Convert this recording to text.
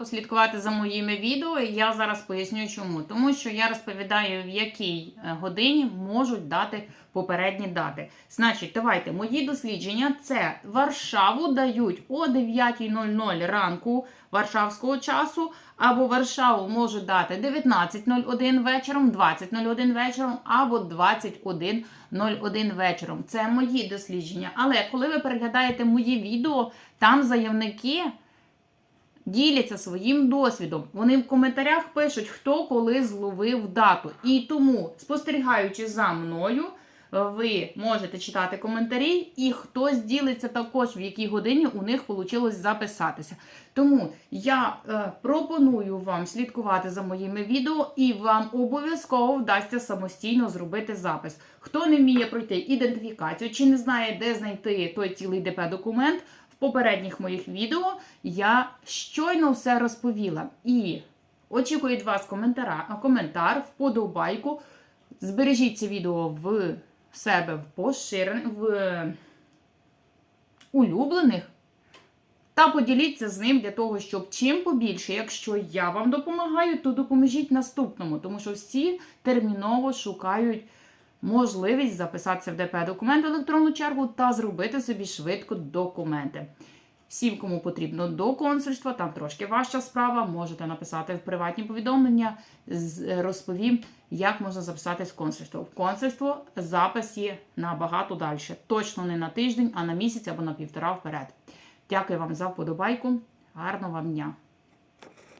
Послідкувати за моїми відео, і я зараз поясню чому. Тому що я розповідаю, в якій е, годині можуть дати попередні дати. Значить, давайте мої дослідження це Варшаву дають о 9.00 ранку варшавського часу, або Варшаву можуть дати 19.01 вечором, 20.01 вечором, або 21.01 вечором. Це мої дослідження. Але коли ви переглядаєте мої відео, там заявники діляться своїм досвідом. Вони в коментарях пишуть, хто коли зловив дату. І тому, спостерігаючи за мною, ви можете читати коментарі, і хтось ділиться також, в якій годині у них вийшло записатися. Тому я е, пропоную вам слідкувати за моїми відео, і вам обов'язково вдасться самостійно зробити запис. Хто не вміє пройти ідентифікацію чи не знає, де знайти той цілий ДП-документ, в попередніх моїх відео я щойно все розповіла. І очікую від вас коментара, коментар, вподобайку. Збережіть це відео в себе в поширених, в улюблених. Та поділіться з ним для того, щоб чим побільше, якщо я вам допомагаю, то допоможіть наступному, тому що всі терміново шукають можливість записатися в ДП документ в електронну чергу та зробити собі швидко документи. Всім, кому потрібно до консульства, там трошки важча справа, можете написати в приватні повідомлення, з- розповім, як можна записатись в консульство. В консульство запис є набагато далі. Точно не на тиждень, а на місяць або на півтора вперед. Дякую вам за вподобайку. Гарного вам дня!